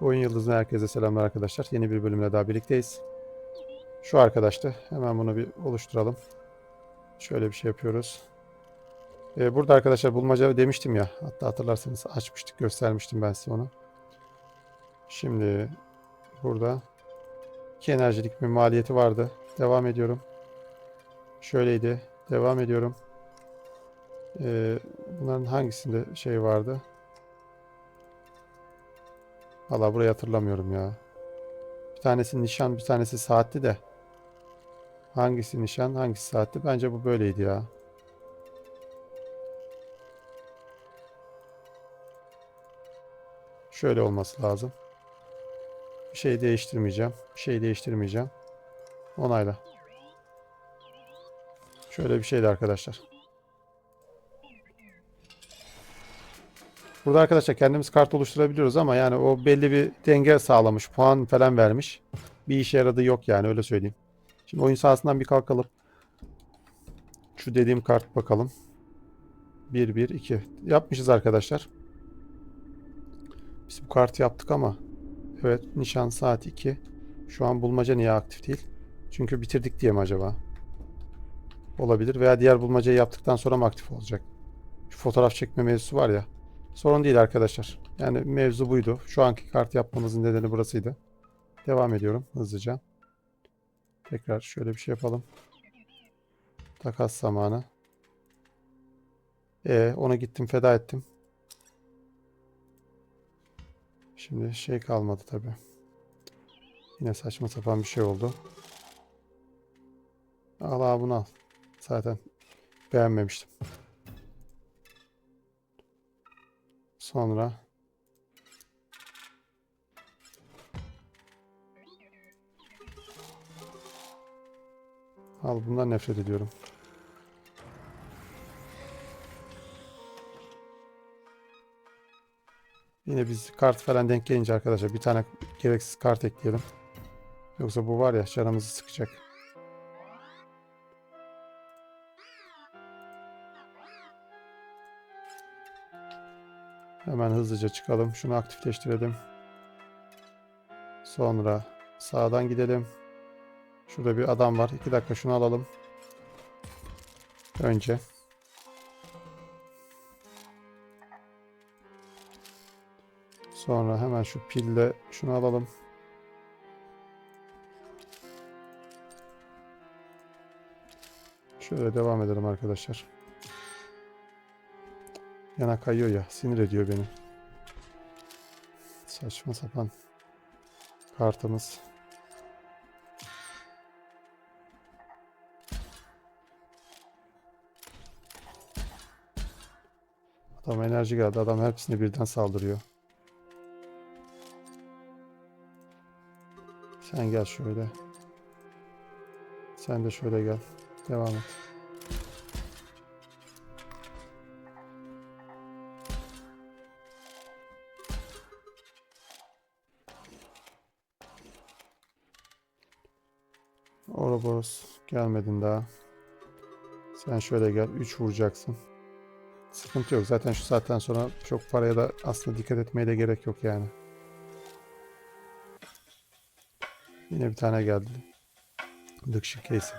Oyun Yıldızı'na herkese selamlar arkadaşlar. Yeni bir bölümle daha birlikteyiz. Şu arkadaştı. Hemen bunu bir oluşturalım. Şöyle bir şey yapıyoruz. Ee, burada arkadaşlar bulmaca demiştim ya. Hatta hatırlarsanız açmıştık, göstermiştim ben size onu. Şimdi burada iki enerjilik bir maliyeti vardı. Devam ediyorum. Şöyleydi. Devam ediyorum. Ee, bunların hangisinde şey vardı? Valla burayı hatırlamıyorum ya. Bir tanesi nişan, bir tanesi saatti de. Hangisi nişan, hangisi saatti? Bence bu böyleydi ya. Şöyle olması lazım. Bir şey değiştirmeyeceğim. Bir şey değiştirmeyeceğim. Onayla. Şöyle bir şeydi arkadaşlar. Burada arkadaşlar kendimiz kart oluşturabiliyoruz ama yani o belli bir denge sağlamış. Puan falan vermiş. Bir işe yaradığı yok yani öyle söyleyeyim. Şimdi oyun sahasından bir kalkalım. Şu dediğim kart bakalım. 1 1 2. Yapmışız arkadaşlar. Biz bu kartı yaptık ama evet nişan saat 2. Şu an bulmaca niye aktif değil? Çünkü bitirdik diye mi acaba? Olabilir veya diğer bulmacayı yaptıktan sonra mı aktif olacak? Şu fotoğraf çekme mevzusu var ya. Sorun değil arkadaşlar. Yani mevzu buydu. Şu anki kart yapmamızın nedeni burasıydı. Devam ediyorum hızlıca. Tekrar şöyle bir şey yapalım. Takas zamanı. E onu gittim feda ettim. Şimdi şey kalmadı tabi. Yine saçma sapan bir şey oldu. Al abi bunu al. Zaten beğenmemiştim. Sonra Al bundan nefret ediyorum. Yine biz kart falan denk gelince arkadaşlar bir tane gereksiz kart ekleyelim. Yoksa bu var ya canımızı sıkacak. Hemen hızlıca çıkalım. Şunu aktifleştirelim. Sonra sağdan gidelim. Şurada bir adam var. 2 dakika şunu alalım. Önce. Sonra hemen şu pille şunu alalım. Şöyle devam edelim arkadaşlar. Yana kayıyor ya. Sinir ediyor beni. Saçma sapan kartımız. Adam enerji geldi. Adam hepsine birden saldırıyor. Sen gel şöyle. Sen de şöyle gel. Devam et. Ouroboros gelmedin daha. Sen şöyle gel. 3 vuracaksın. Sıkıntı yok. Zaten şu saatten sonra çok paraya da aslında dikkat etmeye de gerek yok yani. Yine bir tane geldi. Dıkşık Casey.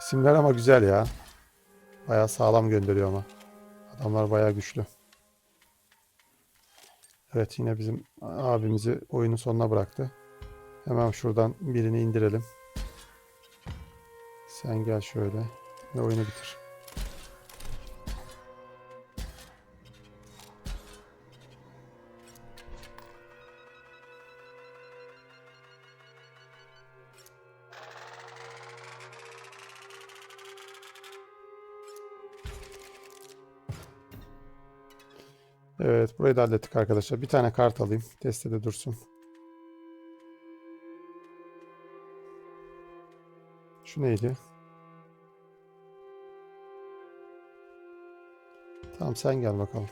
İsimler ama güzel ya. Bayağı sağlam gönderiyor ama. Adamlar bayağı güçlü. Evet yine bizim abimizi oyunun sonuna bıraktı. Hemen şuradan birini indirelim. Sen gel şöyle ve oyunu bitir. Evet burayı da hallettik arkadaşlar. Bir tane kart alayım. Destede dursun. Şu neydi? Tamam sen gel bakalım.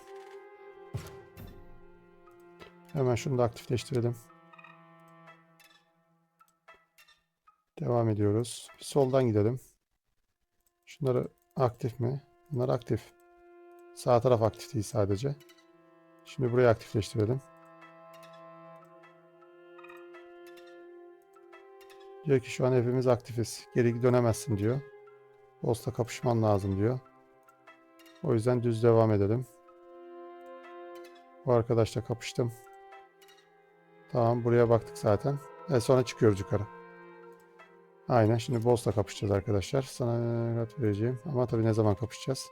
Hemen şunu da aktifleştirelim. Devam ediyoruz. Soldan gidelim. Şunları aktif mi? Bunlar aktif. Sağ taraf aktif değil sadece. Şimdi burayı aktifleştirelim. Diyor ki şu an hepimiz aktifiz. Geri dönemezsin diyor. Boss'la kapışman lazım diyor. O yüzden düz devam edelim. Bu arkadaşla kapıştım. Tamam buraya baktık zaten. E, sonra çıkıyoruz yukarı. Aynen şimdi boss'la kapışacağız arkadaşlar. Sana kart vereceğim. Ama tabii ne zaman kapışacağız?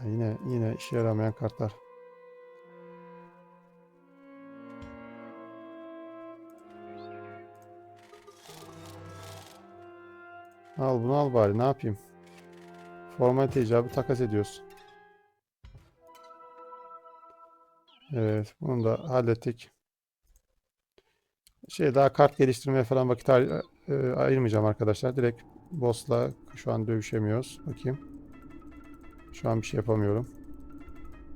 Ya yine yine işe yaramayan kartlar. Al bunu al bari ne yapayım? Formalite icabı takas ediyoruz. Evet bunu da hallettik. Şey daha kart geliştirmeye falan vakit e, ayırmayacağım arkadaşlar. Direkt boss'la şu an dövüşemiyoruz. Bakayım. Şu an bir şey yapamıyorum.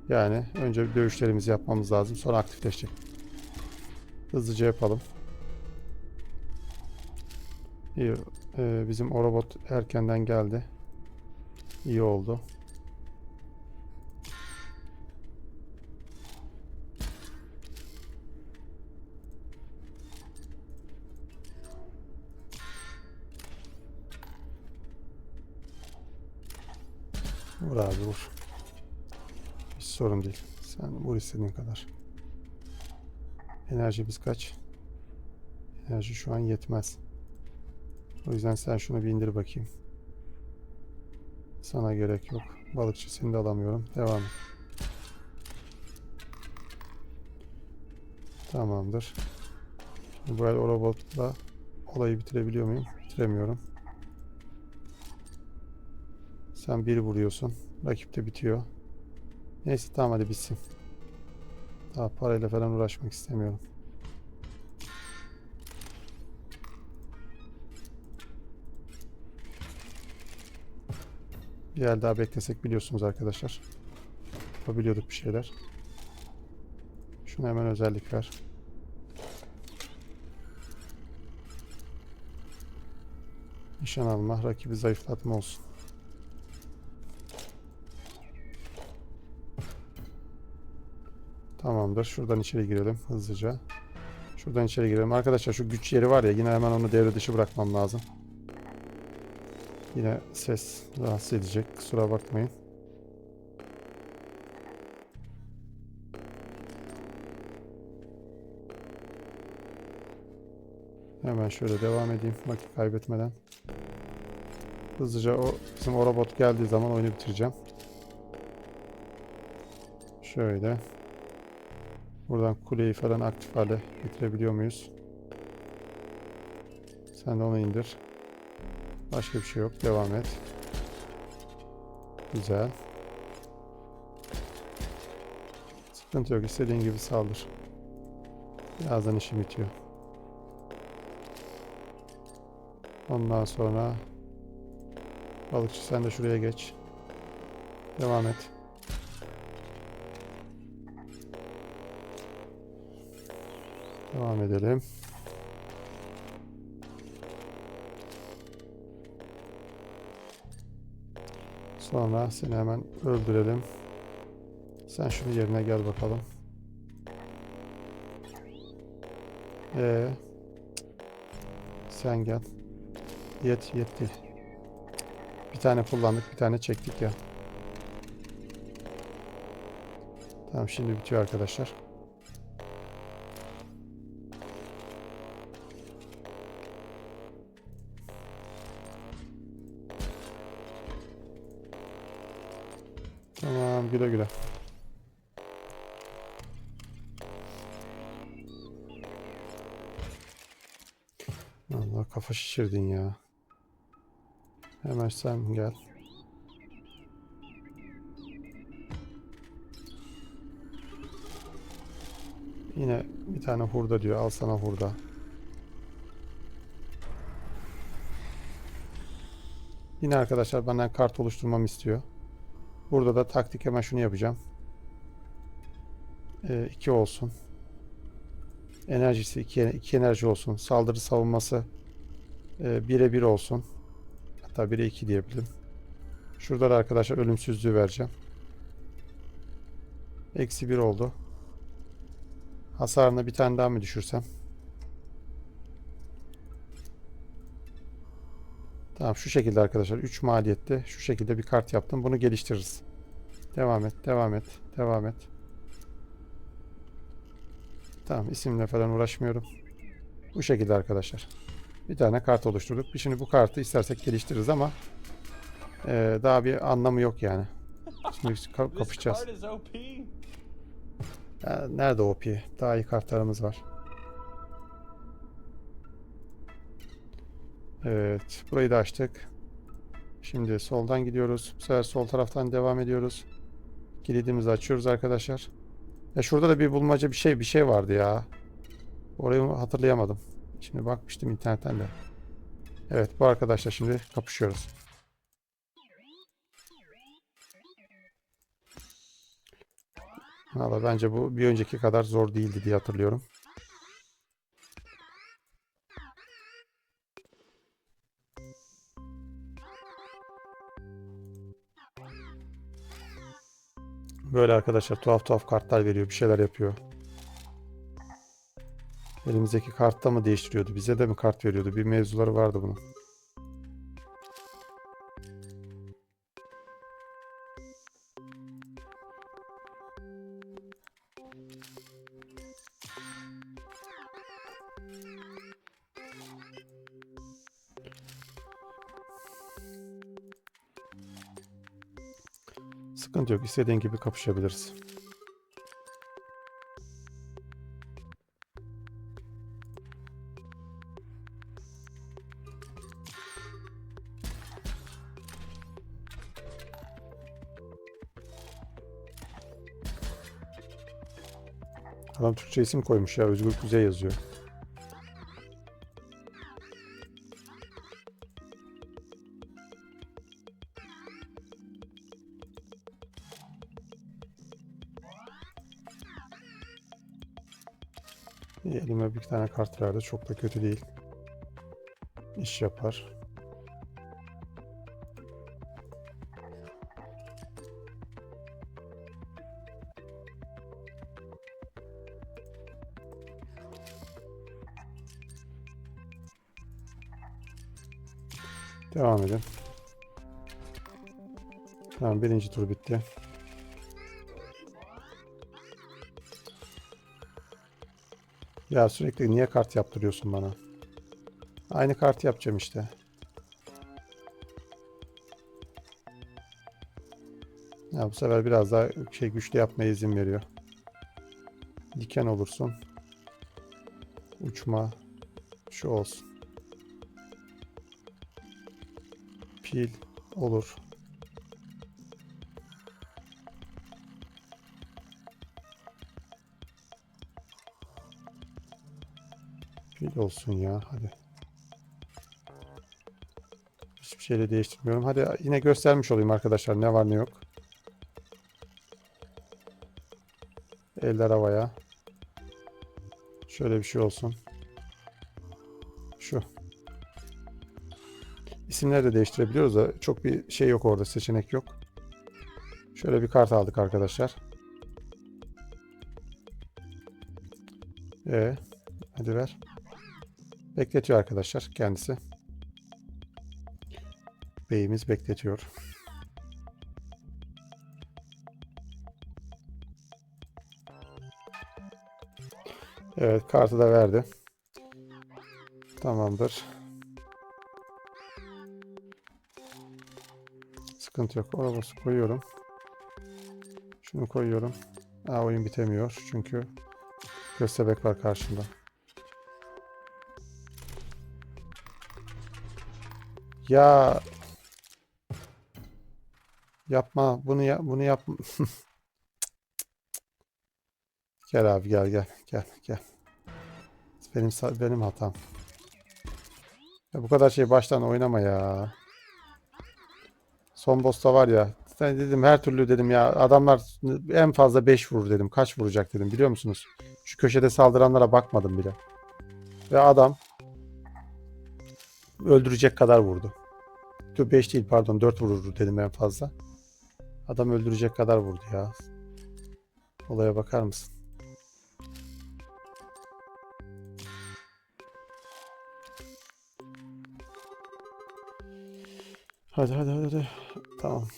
Yani önce dövüşlerimizi yapmamız lazım. Sonra aktifleşecek. Hızlıca yapalım. İyi. e, bizim o robot erkenden geldi. İyi oldu. Vur abi vur. Hiç sorun değil. Sen vur istediğin kadar. Enerjimiz kaç? Enerji şu an yetmez. O yüzden sen şunu bir indir bakayım. Sana gerek yok. Balıkçı seni de alamıyorum. Devam. Tamamdır. Bu el robotla olayı bitirebiliyor muyum? Bitiremiyorum. Sen bir vuruyorsun. Rakip de bitiyor. Neyse tamam hadi bitsin. Daha parayla falan uğraşmak istemiyorum. Bir yer daha beklesek biliyorsunuz arkadaşlar. Yapabiliyorduk bir şeyler. Şuna hemen özellik ver. Nişan alma, rakibi zayıflatma olsun. Tamamdır. Şuradan içeri girelim hızlıca. Şuradan içeri girelim. Arkadaşlar şu güç yeri var ya yine hemen onu devre dışı bırakmam lazım. Yine ses rahatsız edecek. Kusura bakmayın. Hemen şöyle devam edeyim vakit kaybetmeden. Hızlıca o bizim o robot geldiği zaman oyunu bitireceğim. Şöyle. Buradan kuleyi falan aktif hale getirebiliyor muyuz? Sen de onu indir. Başka bir şey yok. Devam et. Güzel. Sıkıntı yok. İstediğin gibi saldır. Birazdan işim bitiyor. Ondan sonra balıkçı sen de şuraya geç. Devam et. Devam edelim. Sonra seni hemen öldürelim. Sen şunu yerine gel bakalım. Ee, sen gel. Yet yetti. Bir tane kullandık, bir tane çektik ya. Tamam şimdi bitiyor arkadaşlar. Tamam güle güle. Allah kafa şişirdin ya. Hemen sen gel. Yine bir tane hurda diyor. Al sana hurda. Yine arkadaşlar benden kart oluşturmamı istiyor. Burada da taktik hemen şunu yapacağım. 2 olsun. Enerjisi 2 2 enerji olsun. Saldırı savunması 1'e 1 olsun. Hatta 1'e 2 diyebilirim. Şurada da arkadaşlar ölümsüzlüğü vereceğim. Eksi 1 oldu. Hasarını bir tane daha mı düşürsem? Tamam şu şekilde arkadaşlar. 3 maliyette şu şekilde bir kart yaptım. Bunu geliştiririz. Devam et, devam et, devam et. Tamam isimle falan uğraşmıyorum. Bu şekilde arkadaşlar. Bir tane kart oluşturduk. Şimdi bu kartı istersek geliştiririz ama eee, daha bir anlamı yok yani. Şimdi kapışacağız. Ya, nerede OP? Daha iyi kartlarımız var. Evet, burayı da açtık. Şimdi soldan gidiyoruz. Bu sefer sol taraftan devam ediyoruz. Kilidimizi açıyoruz arkadaşlar. Ya şurada da bir bulmaca bir şey bir şey vardı ya. Orayı hatırlayamadım. Şimdi bakmıştım internetten de. Evet, bu arkadaşla şimdi kapışıyoruz. Valla bence bu bir önceki kadar zor değildi diye hatırlıyorum. Böyle arkadaşlar tuhaf tuhaf kartlar veriyor. Bir şeyler yapıyor. Elimizdeki kartta mı değiştiriyordu? Bize de mi kart veriyordu? Bir mevzuları vardı bunun. Sıkıntı yok. İstediğin gibi kapışabiliriz. Adam Türkçe isim koymuş ya. Özgür Kuzey yazıyor. Bir tane kart verdi. Çok da kötü değil. İş yapar. Devam edin. Tamam birinci tur bitti. Ya sürekli niye kart yaptırıyorsun bana? Aynı kart yapacağım işte. Ya bu sefer biraz daha şey güçlü yapmaya izin veriyor. Diken olursun. Uçma. Şu olsun. Pil olur. Pil olsun ya hadi. Hiçbir şeyle değiştirmiyorum. Hadi yine göstermiş olayım arkadaşlar ne var ne yok. Eller havaya. Şöyle bir şey olsun. Şu. İsimleri de değiştirebiliyoruz da çok bir şey yok orada seçenek yok. Şöyle bir kart aldık arkadaşlar. Ee, hadi ver. Bekletiyor arkadaşlar kendisi. Beyimiz bekletiyor. Evet kartı da verdi. Tamamdır. Sıkıntı yok. Orası koyuyorum. Şunu koyuyorum. Aa, oyun bitemiyor çünkü köstebek var karşımda. Ya yapma bunu ya bunu yapma. gel abi gel gel gel gel. Benim benim hatam. Ya bu kadar şey baştan oynama ya. Son boss'ta var ya. Sen dedim her türlü dedim ya adamlar en fazla 5 vurur dedim. Kaç vuracak dedim biliyor musunuz? Şu köşede saldıranlara bakmadım bile. Ve adam öldürecek kadar vurdu. 5 değil pardon 4 vurur dedim en fazla. Adam öldürecek kadar vurdu ya. Olaya bakar mısın? Hadi hadi hadi. hadi. Tamam.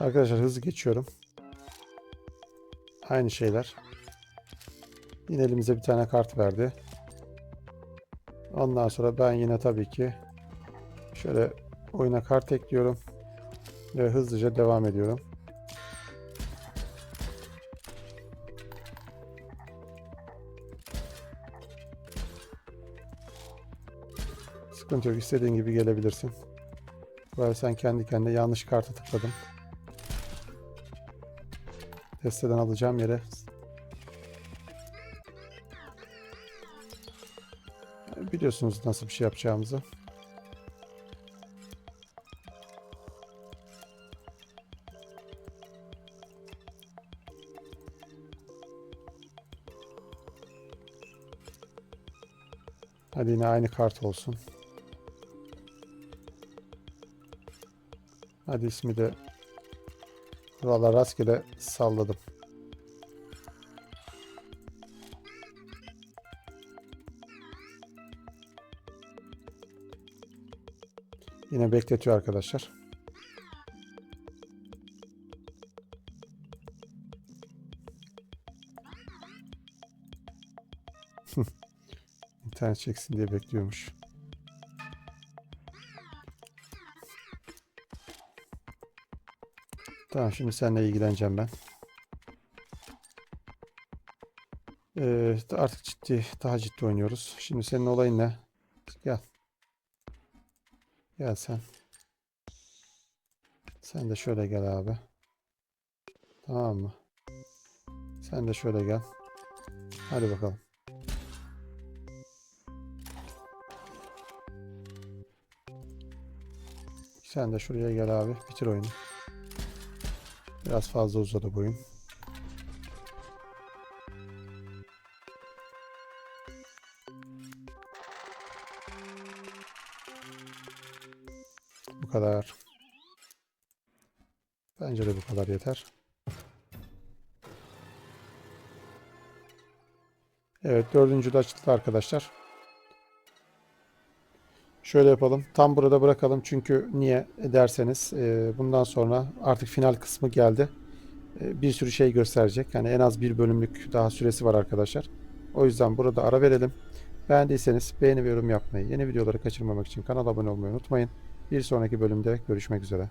Arkadaşlar hızlı geçiyorum. Aynı şeyler. Yine elimize bir tane kart verdi. Ondan sonra ben yine tabii ki şöyle oyuna kart ekliyorum ve hızlıca devam ediyorum. Sıkıntı yok. istediğin gibi gelebilirsin. Arada sen kendi kendine yanlış kartı tıkladın. Desteden alacağım yere Biliyorsunuz nasıl bir şey yapacağımızı. Hadi yine aynı kart olsun. Hadi ismi de Valla rastgele salladım. Yine bekletiyor arkadaşlar. İnternet çeksin diye bekliyormuş. Tamam şimdi seninle ilgileneceğim ben. Ee, artık ciddi, daha ciddi oynuyoruz. Şimdi senin olayın ne? Gel. Gel sen. Sen de şöyle gel abi. Tamam mı? Sen de şöyle gel. Hadi bakalım. Sen de şuraya gel abi. Bitir oyunu. Biraz fazla uzadı bu oyun. Bu kadar. Bence de bu kadar yeter. Evet dördüncü de açıldı arkadaşlar. Şöyle yapalım. Tam burada bırakalım. Çünkü niye derseniz e, bundan sonra artık final kısmı geldi. E, bir sürü şey gösterecek. Yani en az bir bölümlük daha süresi var arkadaşlar. O yüzden burada ara verelim. Beğendiyseniz beğeni ve yorum yapmayı, yeni videoları kaçırmamak için kanala abone olmayı unutmayın. Bir sonraki bölümde görüşmek üzere.